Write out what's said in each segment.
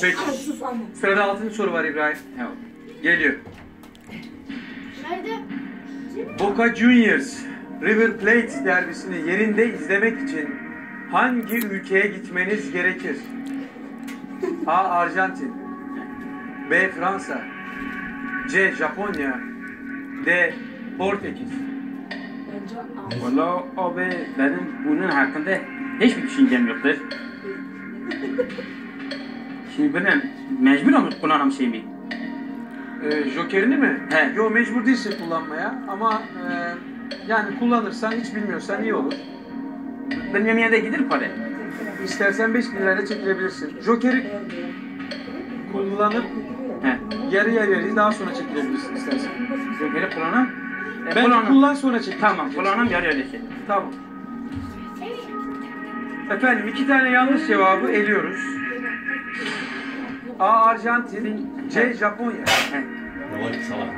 Peki. Sırada altıncı soru var İbrahim. Abi. Geliyor. Nerede? Boca Juniors River Plate derbisini yerinde izlemek için hangi ülkeye gitmeniz gerekir? A. Arjantin B. Fransa C. Japonya D. Portekiz Valla abi benim bunun hakkında hiçbir düşüncem yoktur. Şimdi benim mecburum kullanam şey mi? Ee, Jokerini mi? He. Yo mecbur değilsin kullanmaya ama e, yani kullanırsan hiç bilmiyorsan iyi olur. Benim yemeğe de gider para. İstersen 5 bin lirayla çekilebilirsin. Joker'i kullanıp He. yarı yarıya daha sonra çekilebilirsin istersen. Joker'i kullanam. E, Bence kullanam. kullan sonra çek. Tamam kullanam yarı yarı şey. Tamam. Efendim iki tane yanlış cevabı eliyoruz. A. Arjantin, C. Japonya.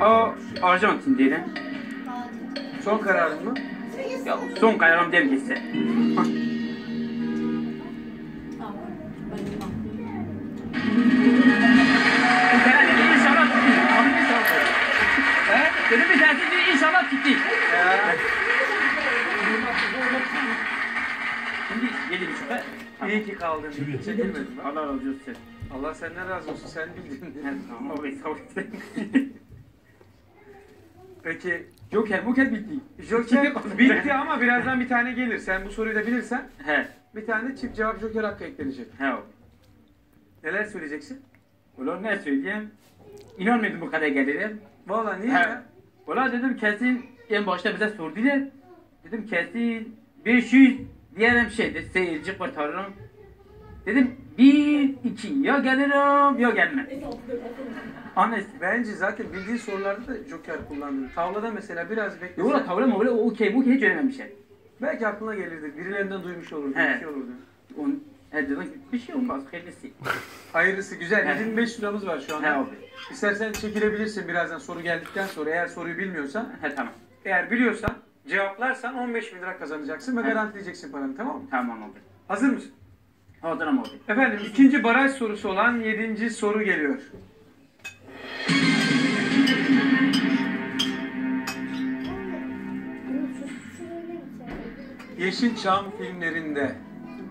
O Arjantin diyelim. Son kararın mı? Ya son kararım dem gitse. Dedim bir tanesi dedi inşallah gitti. Şimdi yedi buçukta. İyi ki kaldın. Çekilmedin. Allah razı olsun. Allah senden razı olsun. Sen bildin. Sağ olsun. Peki Joker buker bitti. Joker bitti ama birazdan bir tane gelir. Sen bu soruyu da bilirsen He. bir tane çift cevap Joker hakkı eklenecek. He abi. Neler söyleyeceksin? Ulan ne söyleyeyim? İnanmıyordum bu kadar gelirim. Vallahi niye He. ya? Ulan dedim kesin en başta bize sordular. Dedim kesin 500 diyelim şeydi seyirci kurtarırım. Dedim bir iki ya gelirim ya gelmem. Anne Bence zaten bildiğin sorularda da Joker kullandın. Tavlada mesela biraz beklesen ulan tavla mı öyle okey bu hiç önemli bir şey. belki aklına gelirdi. Birilerinden duymuş olurdu. He. Bir şey olurdu. On, he dedim ki bir şey olmaz hayırlısı. Hayırlısı güzel. He. 75 liramız var şu He anda. abi. İstersen çekilebilirsin birazdan soru geldikten sonra. Eğer soruyu bilmiyorsan, He tamam. eğer biliyorsan cevaplarsan 15 bin lira kazanacaksın ve He. garantileyeceksin paranı tamam mı? Tamam abi. Hazır mısın? Hazırım abi. Efendim ikinci baraj sorusu olan yedinci soru geliyor. Yeşilçam filmlerinde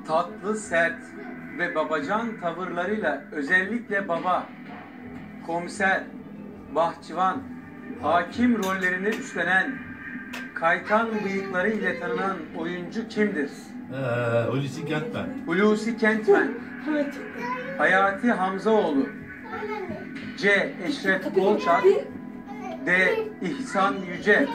tatlı, sert ve babacan tavırlarıyla özellikle baba, komiser, bahçıvan, hakim rollerini üstlenen kaytan bıyıkları ile tanınan oyuncu kimdir? Eee, Hulusi Kentmen. Hulusi Kentmen, Hayati Hamzaoğlu, C. Eşref Bolçak, D. İhsan Yüce.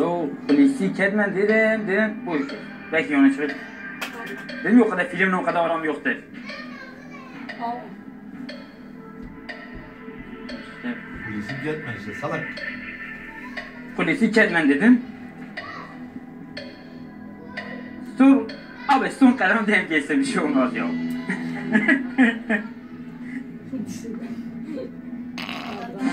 Bro, polisi ketmen dedim, dedim bu iş. Belki yana çıkıp. Dedim o kadar filmle o kadar aram yoktur. İşte, Hulusi Kentmen işte salak. polisi ketmen dedim. Sur, abi son kararım dedim geçse bir şey olmaz ya.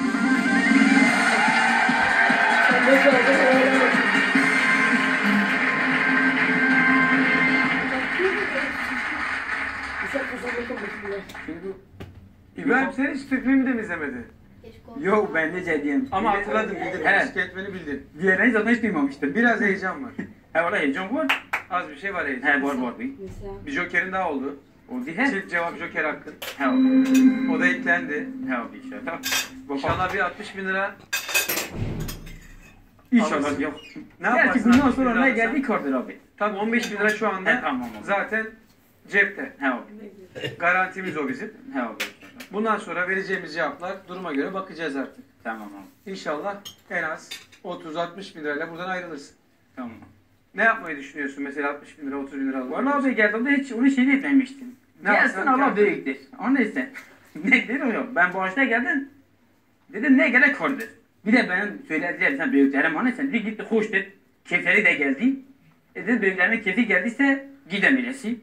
İbrahim sen hiç Türk filmi de mi izlemedin? Yok ben de şey diyeyim. Ama hatırladım bildin. He. Hulusi Kentmen'i bildin. Diğerini zaten hiç duymamıştım. Biraz heyecan var. He valla heyecan var. Az bir şey var heyecan. He var var bir. Bir jokerin daha oldu. O değil. Çift cevap joker hakkın. He. O da eklendi. He abi inşallah. İnşallah bir 60 bin lira. İnşallah yok. Ne Gerçi yaparsın? bundan 60 bin sonra lira ne alırsan? geldi kardır abi. Tabii 15 bin lira şu anda He tamam abi. zaten cepte. He abi. Garantimiz o bizim. He abi inşallah. Bundan sonra vereceğimiz cevaplar duruma göre bakacağız artık. Tamam abi. İnşallah en az 30-60 bin lirayla buradan ayrılırsın. Tamam. Ne yapmayı düşünüyorsun mesela 60 bin lira 30 bin lira almak? Valla abi geldiğimde hiç onu şey etmemiştim. Ne Gelsin yapsan Allah gel. büyüktür. O neyse. ne dedim yok. Ben bu ağaçta geldim. Dedim ne gerek vardır. Bir de benim söylediler sen büyüklerim o neyse. Bir gitti hoştur. Keyifleri de geldi. E dedim büyüklerinin keyfi geldiyse gidemeyesi.